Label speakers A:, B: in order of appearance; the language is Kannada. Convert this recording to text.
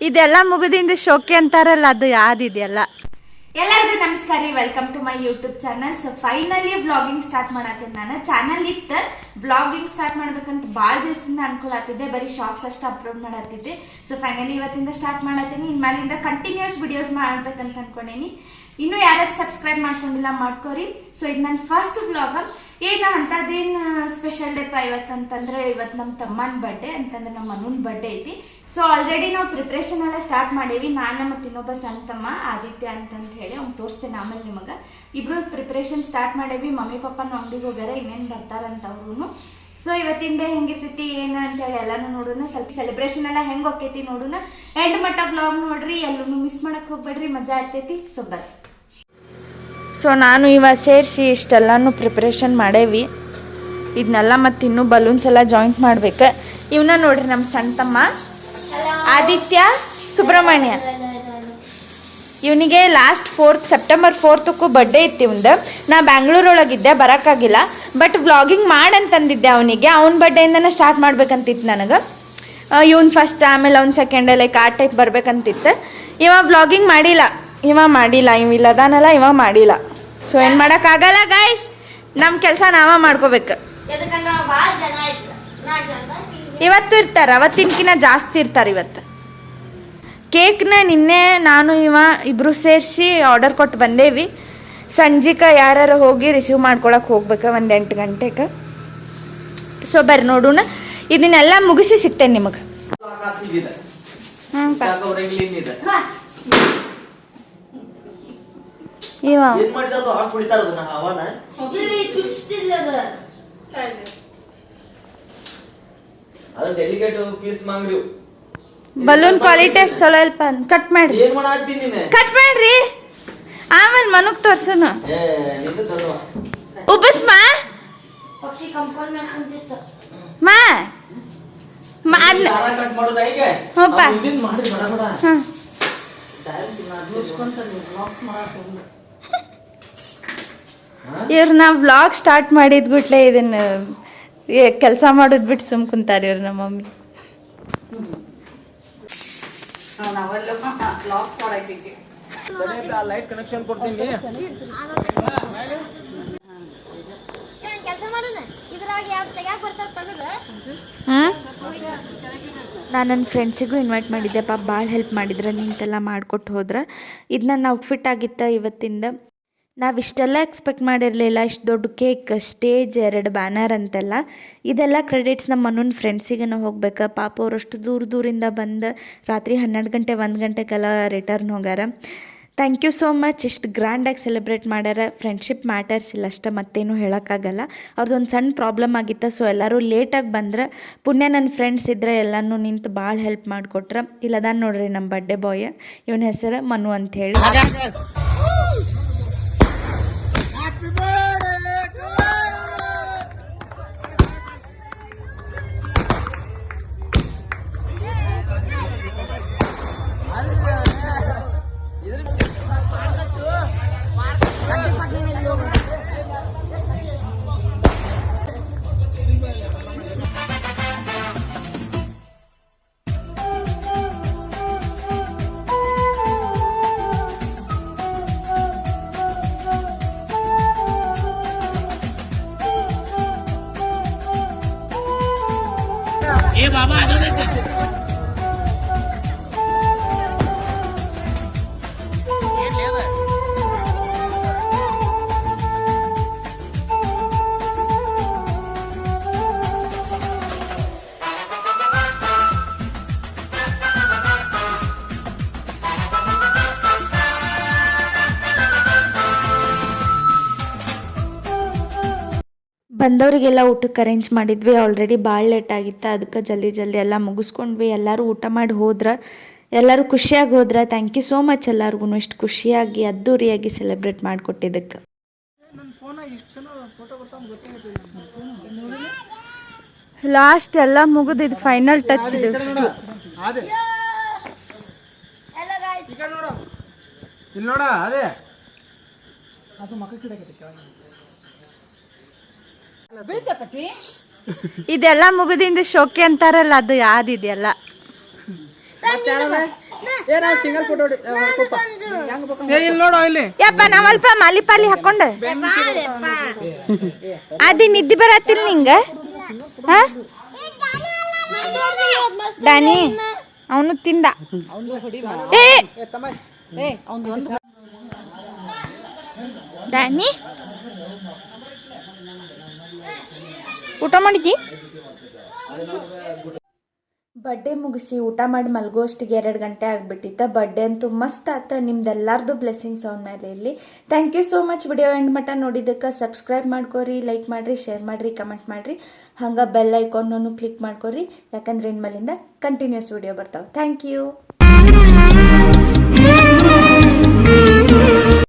A: ಇದೆಲ್ಲ ಮುಗಿದಿಂದ ಶೋಕಿ ಅಂತಾರಲ್ಲ ಅದು ಯಾವ್ದಿದೆಯಲ್ಲ
B: ಎಲ್ಲರಿಗೂ ನಮಸ್ಕಾರ ರೀ. Welcome to my YouTube channel so finally blogging start ಮಾಡತ್ತೀನಿ ನಾನು. ಚಾನಲ್ ಇತ್ತು ಬ್ಲಾಗಿಂಗ್ ಸ್ಟಾರ್ಟ್ ಮಾಡ್ಬೇಕಂತ ಭಾಳ ದಿವಸದಿಂದ ಅನ್ಕೊಳತ್ತಿದ್ದೆ ಬರೀ ಶಾರ್ಟ್ಸ್ ಅಷ್ಟು ಅಪ್ಲೋಡ್ ಮಾಡತ್ತಿದ್ದೆ ಸೊ ಫೈನಲಿ ಇವತ್ತಿಂದ ಸ್ಟಾರ್ಟ್ ಮಾಡತ್ತೀನಿ ಇನ್ಮೇಲಿಂದ ಕಂಟಿನ್ಯೂಸ್ ವಿಡಿಯೋಸ್ ಮಾಡ್ಬೇಕಂತ ಅನ್ಕೊಂಡೇನಿ. ಇನ್ನೂ ಯಾರ್ಯಾರು ಸಬ್ಸ್ಕ್ರೈಬ್ ಮಾಡ್ಕೊಂಡಿಲ್ಲ, ಮಾಡ್ಕೋರಿ. ಸೊ ಇದು ನನ್ನ ಫಸ್ಟ್ ಬ್ಲಾಗ್ ಏನ ಅಂಥದ್ದೇನು ಸ್ಪೆಷಲ್ ಡೇಪ ಇವತ್ತು ಅಂತಂದ್ರೆ ಇವತ್ತು ನಮ್ಮ ತಮ್ಮನ ಬರ್ಡೇ ಅಂತಂದ್ರೆ ನಮ್ಮ ಮನೂನ್ ಬರ್ಡೇ ಐತಿ. ಸೊ ಆಲ್ರೆಡಿ ನಾವು ಪ್ರಿಪ್ರೇಷನ್ ಎಲ್ಲ ಸ್ಟಾರ್ಟ್ ಮಾಡೇವಿ. ನಾನು ಮತ್ತು ಇನ್ನೊಬ್ಬ ಸಣ್ಣ ತಮ್ಮ, ಆದಿತ್ಯ ಅಂತಂತ ಹೇಳಿ ಅವ್ನು ತೋರಿಸ್ತೇನೆ ಆಮೇಲೆ ನಿಮಗೆ. ಇಬ್ರು ಪ್ರಿಪ್ರೇಷನ್ ಸ್ಟಾರ್ಟ್ ಮಾಡೇವಿ. ಮಮ್ಮಿ, ಪಪ್ಪನ ಅಂಗಡಿಗೆ ಹೋಗ್ಯಾರ, ಇನ್ನೇನು ಬರ್ತಾರಂತ ಅವ್ರು ಸೊ ಇವತ್ತಿನ ಡೇ ಹೆಂಗಿರ್ತೈತಿ ಏನು ಅಂತೇಳಿ ಎಲ್ಲಾನು ನೋಡೋಣ ಸ್ವಲ್ಪ ಸೆಲೆಬ್ರೇಷನ್ ಎಲ್ಲ ಹೆಂಗ್ ಹೋಗ್ತೈತಿ ನೋಡೋಣ ಎಂಡ್ ಮಟ್ಟ ಬ್ಲಾಗ್ ನೋಡ್ರಿ ಎಲ್ಲೂ ಮಿಸ್ ಮಾಡಕ್ ಹೋಗ್ಬೇಡ್ರಿ ಮಜಾ ಆಗ್ತೈತಿ. ಸೊ ಬರ್ರಿ
A: ಸೊ ನಾನು ಇವ ಸೇರಿಸಿ ಇಷ್ಟೆಲ್ಲಾನು ಪ್ರಿಪ್ರೇಷನ್ ಮಾಡೇವಿ. ಇದನ್ನೆಲ್ಲ ಮತ್ತೆ ಇನ್ನೂ ಬಲೂನ್ಸ್ ಎಲ್ಲ ಜಾಯಿಂಟ್ ಮಾಡ್ಬೇಕು. ಇವನ್ನ ನೋಡ್ರಿ ನಮ್ಮ ಸಣ್ಣ ತಮ್ಮ. ಆದಿತ್ಯ ಸುಬ್ರಹ್ಮಣ್ಯ. ಇವನಿಗೆ ಲಾಸ್ಟ್ ಫೋರ್ತ್ ಸೆಪ್ಟೆಂಬರ್ ಫೋರ್ತಕ್ಕೂ ಬರ್ಡೇ ಇತ್ತು ಇವಂದು. ನಾ ಬ್ಯಾಂಗ್ಳೂರೊಳಗಿದ್ದೆ ಬರೋಕ್ಕಾಗಿಲ್ಲ. ಬಟ್ ವ್ಲಾಗಿಂಗ್ ಮಾಡಂತಂದಿದ್ದೆ ಅವನಿಗೆ. ಅವ್ನ ಬರ್ಡೇಯಿಂದನೇ ಸ್ಟಾರ್ಟ್ ಮಾಡ್ಬೇಕಂತಿತ್ತು ನನಗೆ. ಇವ್ನು ಫಸ್ಟ್ ಆಮೇಲೆ ಅವ್ನ ಸೆಕೆಂಡ್ ಲೈಕ್ ಆ ಟೈಪ್ ಬರ್ಬೇಕಂತಿತ್ತು. ಇವ ವ್ಲಾಗಿಂಗ್ ಮಾಡಿಲ್ಲ. ಇವ ಮಾಡಿಲ್ಲ. ಇವ ಇಲ್ಲದಾನಲ್ಲ ಇವ ಮಾಡಿಲ್ಲ. ಸೊ ಏನು ಮಾಡೋಕ್ಕಾಗಲ್ಲ ಗೈಸ್ ನಮ್ಮ ಕೆಲಸ ನಾವ ಮಾಡ್ಕೋಬೇಕು. ಇವತ್ತು ಇರ್ತಾರೆ. ಅವತ್ತಿನಕಿನ ಜಾಸ್ತಿ ಇರ್ತಾರೆ ಇವತ್ತು. ಕೇಕ್ನ ನಿನ್ನೆ ನಾನು ಇವ ಇಬ್ರು ಸೇರಿಸಿ ಆರ್ಡರ್ ಕೊಟ್ಟು ಬಂದೇವಿ. ಸಂಜಿಕ ಯಾರು ಹೋಗಿ ರಿಸೀವ್ ಮಾಡ್ಕೊಳಕ್ಕೆ ಹೋಗ್ಬೇಕು ಒಂದು ಎಂಟು ಗಂಟೆಗೆ ಸೊ ಬರ್ರಿ ನೋಡೋಣ. ಇದನ್ನೆಲ್ಲ ಮುಗಿಸಿ ಸಿಗ್ತೇನೆ ನಿಮಗೆ. ಹ್ಞೂ ಇವ.
C: ಏನ್ ಮಾಡಿದ ಅದು? ಪೀಸ್ ಮಾಂಗ್ರಿ.
A: ಬಲೂನ್ ಕ್ವಾಲಿಟಿ ಅಷ್ಟು ಚಲೋ ಇಲ್ಪ ಕಟ್ ಮಾಡಿ
C: ಏನ್ ಮಾಡಾತ್ತೀನಿ ನೀನೆ?
A: ಕಟ್ ಮಾಡ್ರಿ. ಆಮೇಲೆ ಮನಕ್ ತೋರ್ಸನು
D: ಉಬ್ಬಸ್
A: ಮಾ. ಇವ್ರು ನಾ ವ್ಲಾಗ್ ಸ್ಟಾರ್ಟ್ ಮಾಡಿದ್ ಗುಟ್ಲೆ ಇದನ್ನ ಕೆಲಸ ಮಾಡೋದ್ ಬಿಟ್ಟು ಸುಮ್ ಕುಂತಾರ ಇವ್ರು ನಮ್ಮ ಮಮ್ಮಿ
C: ಲೈಟ್ ಕನೆಕ್ಷನ್ ಕೊಡ್ತೀನಿ.
D: ಬರ್ತಾವ ತೆಗದ.
A: ನಾನು ನನ್ನ ಫ್ರೆಂಡ್ಸಿಗೂ ಇನ್ವೈಟ್ ಮಾಡಿದ್ದೆ. ಪಾಪ ಭಾಳ ಹೆಲ್ಪ್ ಮಾಡಿದ್ರೆ ನಿಂತೆಲ್ಲ ಮಾಡಿಕೊಟ್ಟು ಹೋದ್ರೆ. ಇದು ನನ್ನ ಔಟ್ಫಿಟ್ ಆಗಿತ್ತ ಇವತ್ತಿಂದ. ನಾವು ಇಷ್ಟೆಲ್ಲ ಎಕ್ಸ್ಪೆಕ್ಟ್ ಮಾಡಿರಲಿಲ್ಲ, ಇಷ್ಟು ದೊಡ್ಡ ಕೇಕ್ ಸ್ಟೇಜ್ ಎರಡು ಬ್ಯಾನರ್ ಅಂತೆಲ್ಲ. ಇದೆಲ್ಲ ಕ್ರೆಡಿಟ್ಸ್ ನಮ್ಮ ಮನೂನ್ ಫ್ರೆಂಡ್ಸಿಗೆ ನಾವು ಹೋಗ್ಬೇಕು. ಪಾಪ ಅವರಷ್ಟು ದೂರ ದೂರಿಂದ ಬಂದು ರಾತ್ರಿ ಹನ್ನೆರಡು ಗಂಟೆ, ಒಂದು ಗಂಟೆಗೆಲ್ಲ ರಿಟರ್ನ್ ಹೋಗ್ಯಾರ. ಥ್ಯಾಂಕ್ ಯು ಸೋ ಮಚ್ ಇಷ್ಟು ಗ್ರ್ಯಾಂಡಾಗಿ ಸೆಲೆಬ್ರೇಟ್ ಮಾಡ್ಯಾರ. ಫ್ರೆಂಡ್ಶಿಪ್ ಮ್ಯಾಟರ್ಸ್ ಇಲ್ಲ, ಅಷ್ಟೇ ಮತ್ತೇನು ಹೇಳೋಕ್ಕಾಗಲ್ಲ. ಅವ್ರದ್ದೊಂದು ಸಣ್ಣ ಪ್ರಾಬ್ಲಮ್ ಆಗಿತ್ತು ಸೊ ಎಲ್ಲರೂ ಲೇಟಾಗಿ ಬಂದ್ರೆ ಪುಣ್ಯ ನನ್ನ ಫ್ರೆಂಡ್ಸ್ ಇದ್ದರೆ ಎಲ್ಲನೂ ನಿಂತು ಭಾಳ ಹೆಲ್ಪ್ ಮಾಡಿಕೊಟ್ರೆ. ಇಲ್ಲದ ನೋಡ್ರಿ ನಮ್ಮ ಬರ್ಡೆ ಬಾಯ್ ಇವನ ಹೆಸರು ಮನು ಅಂತ ಹೇಳಿ ಬಂದವರಿಗೆಲ್ಲ ಊಟಕ್ಕೆ ಅರೇಂಜ್ ಮಾಡಿದ್ವಿ. ಆಲ್ರೆಡಿ ಭಾಳ ಲೇಟ್ ಆಗಿತ್ತು. ಅದಕ್ಕೆ ಜಲ್ದಿ ಜಲ್ದಿ ಎಲ್ಲ ಮುಗಿಸ್ಕೊಂಡ್ವಿ. ಎಲ್ಲರೂ ಊಟ ಮಾಡಿ ಹೋದ್ರೆ ಎಲ್ಲರೂ ಖುಷಿಯಾಗಿ ಹೋದ್ರೆ. ಥ್ಯಾಂಕ್ ಯು ಸೋ ಮಚ್ ಎಲ್ಲರಿಗೂ ಇಷ್ಟು ಖುಷಿಯಾಗಿ ಅದ್ದೂರಿಯಾಗಿ ಸೆಲೆಬ್ರೇಟ್ ಮಾಡಿಕೊಟ್ಟಿದ್ದಕ್ಕೆ. ಲಾಸ್ಟ್ ಎಲ್ಲ ಮುಗಿದಿದ್ದು ಇದು ಫೈನಲ್ ಟಚ್ ಇದೆ.
C: ಇಲ್ಲಿ ನೋಡ ಅದೇ.
B: ಇದೆಲ್ಲ ಮುಗಿದಿಂದ ಶೋಕಿ ಅಂತಾರಲ್ಲ ಅದು ಯಾವ್ದಿದೆಯಲ್ಲ
C: ಇಲ್ಲಿ ನೋಡು ಇಲ್ಲಿ.
B: ಯಪ್ಪ ನಾವಲ್ಪ ಮಾಲಿಪಾಲಿ ಹಾಕೊಂಡ. ಅದಿ ನಿದ್ದೆ ಬರತ್ತಿಲ್ಲ ನಿಂಗ? ಹಾ? ಡ್ಯಾನಿ ಅವನು ತಿಂದ. ಡ್ಯಾನಿ ಊಟ ಮಾಡಿದ್ದಿ?
A: ಬರ್ಡೇ ಮುಗಿಸಿ ಊಟ ಮಾಡಿ ಮಲ್ಗೋಷ್ಟಿಗೆ ಎರಡು ಗಂಟೆ ಆಗಿಬಿಟ್ಟಿತ್ತ. ಬರ್ಡೇ ಅಂತೂ ಮಸ್ತ್ ಆತ. ನಿಮ್ದೆಲ್ಲಾರ್ದು ಬ್ಲೆಸ್ಸಿಂಗ್ಸ್ ಅವನ ಮೇಲೆ ಇಲ್ಲಿ thank you so much video end ಮಟ್ಟ ನೋಡಿದ್ದಕ್ಕೆ ಸಬ್ಸ್ಕ್ರೈಬ್ ಮಾಡ್ಕೋರಿ ಲೈಕ್ ಮಾಡಿರಿ ಶೇರ್ ಮಾಡಿರಿ ಕಮೆಂಟ್ ಮಾಡಿರಿ. ಹಂಗೆ ಬೆಲ್ ಐಕಾನ್ನೂ ಕ್ಲಿಕ್ ಮಾಡ್ಕೊರಿ. ಯಾಕಂದ್ರೆ ಇನ್ಮೇಲಿಂದ ಕಂಟಿನ್ಯೂಸ್ ವಿಡಿಯೋ ಬರ್ತಾವೆ. Thank you